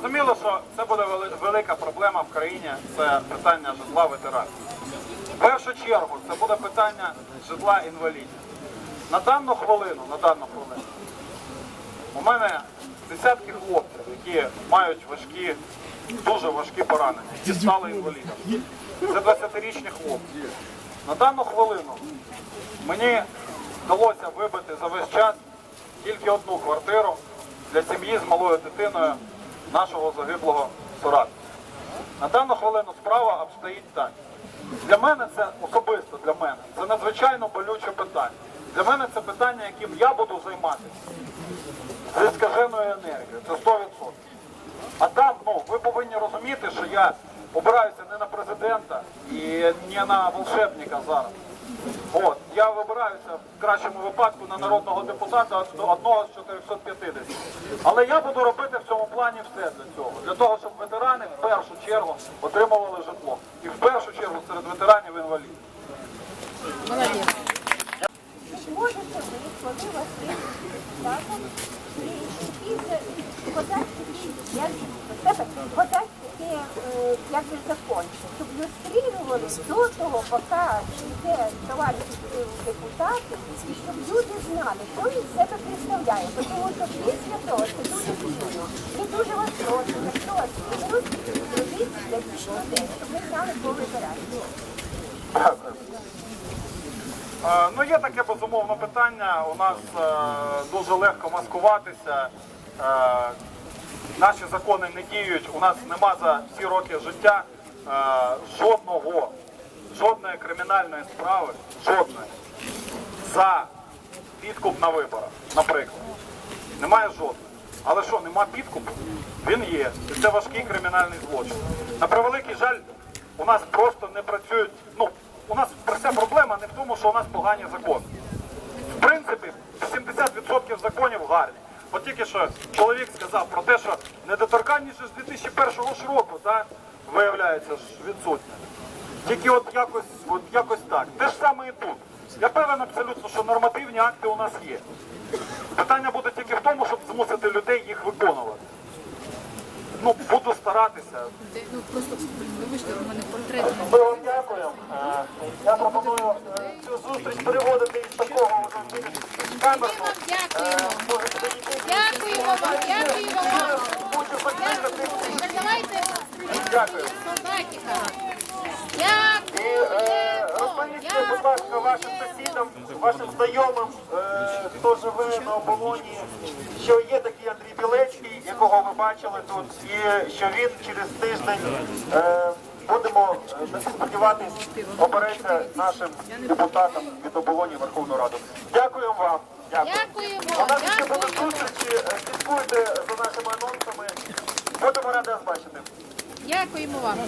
Зрозуміло, що це буде велика проблема в країні. Це питання житла ветеранів. В першу чергу це буде питання житла інвалідів. На дану хвилину, на дану хвилину, у мене десятки хлопців, які мають важкі, дуже важкі поранення, які стали інвалідами. Це 20-річні хлопці. На дану хвилину мені вдалося вибити за весь час тільки одну квартиру для сім'ї з малою дитиною нашого загиблого соратника. На дану хвилину справа обстоїть так. Для мене це особисто для мене. Це надзвичайно болюче питання. Для мене це питання, яким я буду займатися зі скаженою енергією. Це 100%. А там, ну, ви повинні розуміти, що я обираюся не на президента і не на волшебника зараз. От, я вибираюся в кращому випадку на народного депутата од- одного з 450. Але я буду робити в цьому плані все для цього. Для того, щоб ветерани в першу чергу отримували житло. І в першу чергу серед ветеранів інвалідів. Можете ви, коли вас як е, би закончити, щоб люстрували до того, поки йде товариш депутати, і щоб люди знали, хто він себе представляє. Тому що після того це дуже сильно. Ми дуже вас просимо, що вас робіть для цих людей, щоб ми знали, кого вибирати. Е, Ну, є таке безумовно питання. У нас е, дуже легко маскуватися. Е, наші закони не діють. У нас нема за всі роки життя жодного, жодної кримінальної справи, жодної за підкуп на виборах, наприклад. Немає жодної. Але що, нема підкупу? Він є. І це важкий кримінальний злочин. На превеликий жаль, у нас просто не працюють. Ну, у нас вся проблема не в тому, що у нас погані закони. В принципі, 70% законів гарні. От тільки що чоловік сказав про те, що недоторканніше з 2001 ж року, так, виявляється відсутня. Тільки от якось, от якось так. Те ж саме і тут. Я певен абсолютно, що нормативні акти у нас є. Питання буде тільки в тому, щоб змусити людей їх виконувати. Ну, буду старатися. Ну просто вибачте, у мене портрет. Ми вам дякуємо. Е, Я пропоную е, цю зустріч переводити із такого вже Ми вам дякуємо. Якісь Дякуємо вам, дякуємо вам. Дякую. І е, розповісти, будь ласка, вашим сусідам, вашим знайомим, е, хто живе на оболоні, що є такий Андрій Білецький, якого ви бачили тут, і що він через тиждень, е, будемо е, на обереться нашим депутатам від оболоні Верховної Ради. Дякую вам. Дякую. Дякуємо, У нас ще будуть дякуємо. зустрічі, е, слідкуйте за нашими анонсами. Будемо раді вас бачити. Вам.